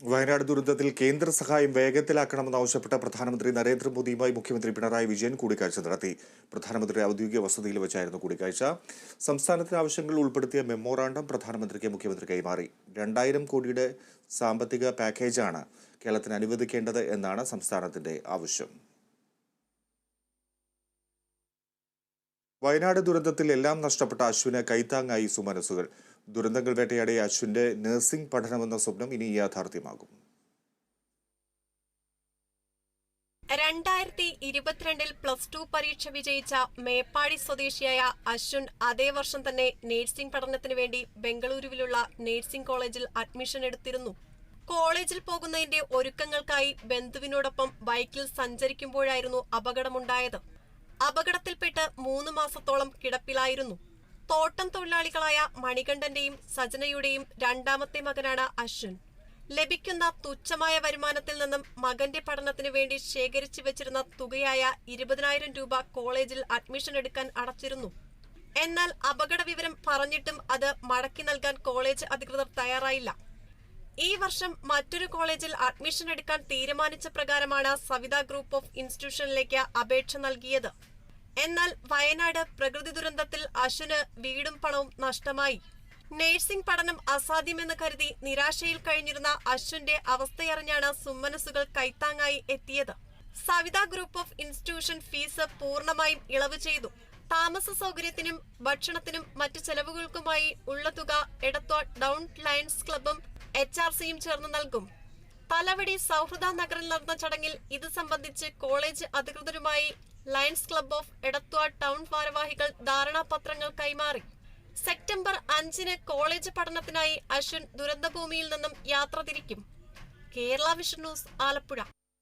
വയനാട് ദുരന്തത്തിൽ കേന്ദ്ര സഹായം വേഗത്തിലാക്കണമെന്നാവശ്യപ്പെട്ട പ്രധാനമന്ത്രി നരേന്ദ്രമോദിയുമായി മുഖ്യമന്ത്രി പിണറായി വിജയൻ കൂടിക്കാഴ്ച നടത്തി. പ്രധാനമന്ത്രി ഔദ്യോഗിക വസതിയിൽ വെച്ചായിരുന്നു കൂടിക്കാഴ്ച. സംസ്ഥാനത്തിന് ആവശ്യങ്ങൾ ഉൾപ്പെടുത്തിയ മെമ്മോറാണ്ടം പ്രധാനമന്ത്രിക്ക് മുഖ്യമന്ത്രി കൈമാറി. രണ്ടായിരം കോടിയുടെ സാമ്പത്തിക പാക്കേജാണ് കേരളത്തിന് അനുവദിക്കേണ്ടത് എന്നാണ് സംസ്ഥാനത്തിന്റെ ആവശ്യം. വയനാട് ദുരന്തത്തിൽ എല്ലാം നഷ്ടപ്പെട്ട അശ്വിന് കൈത്താങ്ങായി സുമനസുകൾ. ദുരന്തങ്ങൾ വേട്ടയാടിയ അശ്വിന്റെ നഴ്സിംഗ് പഠനമെന്ന സ്വപ്നം ഇനി യാഥാർത്ഥ്യമാകും. രണ്ടായിരത്തി ഇരുപത്തിരണ്ടിൽ പ്ലസ് ടു പരീക്ഷ വിജയിച്ച മേപ്പാടി സ്വദേശിയായ അശ്വിൻ അതേ വർഷം തന്നെ നഴ്സിംഗ് പഠനത്തിന് വേണ്ടി ബംഗളൂരുവിലുള്ള നഴ്സിംഗ് കോളേജിൽ അഡ്മിഷൻ എടുത്തിരുന്നു. കോളേജിൽ പോകുന്നതിന്റെ ഒരുക്കങ്ങൾക്കായി ബന്ധുവിനോടൊപ്പം ബൈക്കിൽ സഞ്ചരിക്കുമ്പോഴായിരുന്നു അപകടമുണ്ടായത്. അപകടത്തിൽപ്പെട്ട് മൂന്ന് മാസത്തോളം കിടപ്പിലായിരുന്നു. തോട്ടം തൊഴിലാളികളായ മണികണ്ഠന്റെയും സജനയുടെയും രണ്ടാമത്തെ മകനാണ് അശ്വിൻ. ലഭിക്കുന്ന തുച്ഛമായ വരുമാനത്തിൽ നിന്നും മകന്റെ പഠനത്തിന് വേണ്ടി ശേഖരിച്ചു വെച്ചിരുന്ന തുകയായ ഇരുപതിനായിരം രൂപ കോളേജിൽ അഡ്മിഷൻ എടുക്കാൻ അടച്ചിരുന്നു. എന്നാൽ അപകട വിവരം പറഞ്ഞിട്ടും അത് മടക്കി നൽകാൻ കോളേജ് അധികൃതർ തയ്യാറായില്ല. ഈ വർഷം മറ്റൊരു കോളേജിൽ അഡ്മിഷൻ എടുക്കാൻ തീരുമാനിച്ച പ്രകാരമാണ് സവിത ഗ്രൂപ്പ് ഓഫ് ഇൻസ്റ്റിറ്റ്യൂഷനിലേക്ക് അപേക്ഷ നൽകിയത്. എന്നാൽ വയനാട് പ്രകൃതി ദുരന്തത്തിൽ അശ്വിന് വീടും പണവും നഷ്ടമായി. നഴ്സിംഗ് പഠനം അസാധ്യമെന്ന് കരുതി നിരാശയിൽ കഴിഞ്ഞിരുന്ന അശ്വിന്റെ അവസ്ഥയറിഞ്ഞാണ് സുമ്മനസുകൾ കൈത്താങ്ങായി എത്തിയത്. Saveetha group of institution fees പൂർണമായും ഇളവ് ചെയ്തു. താമസ സൗകര്യത്തിനും ഭക്ഷണത്തിനും മറ്റു ചെലവുകൾക്കുമായി ഉള്ള തുക എടത്വ ഡൗൺ ലയൺസ് ക്ലബും എച്ച് ആർ സിയും ചേർന്ന് നൽകും. തലവടി സൗഹൃദ നഗറിൽ നടന്ന ചടങ്ങിൽ ഇത് സംബന്ധിച്ച് കോളേജ് അധികൃതരുമായി Lions club of Edathua town ഭാരവാഹികൾ ധാരണാപത്രങ്ങൾ കൈമാറി. സെപ്റ്റംബർ അഞ്ചിന് കോളേജ് പഠനത്തിനായി അശ്വിൻ ദുരന്തഭൂമിയിൽ നിന്നും യാത്ര തിരിക്കും. Kerala vision news Alappuzha.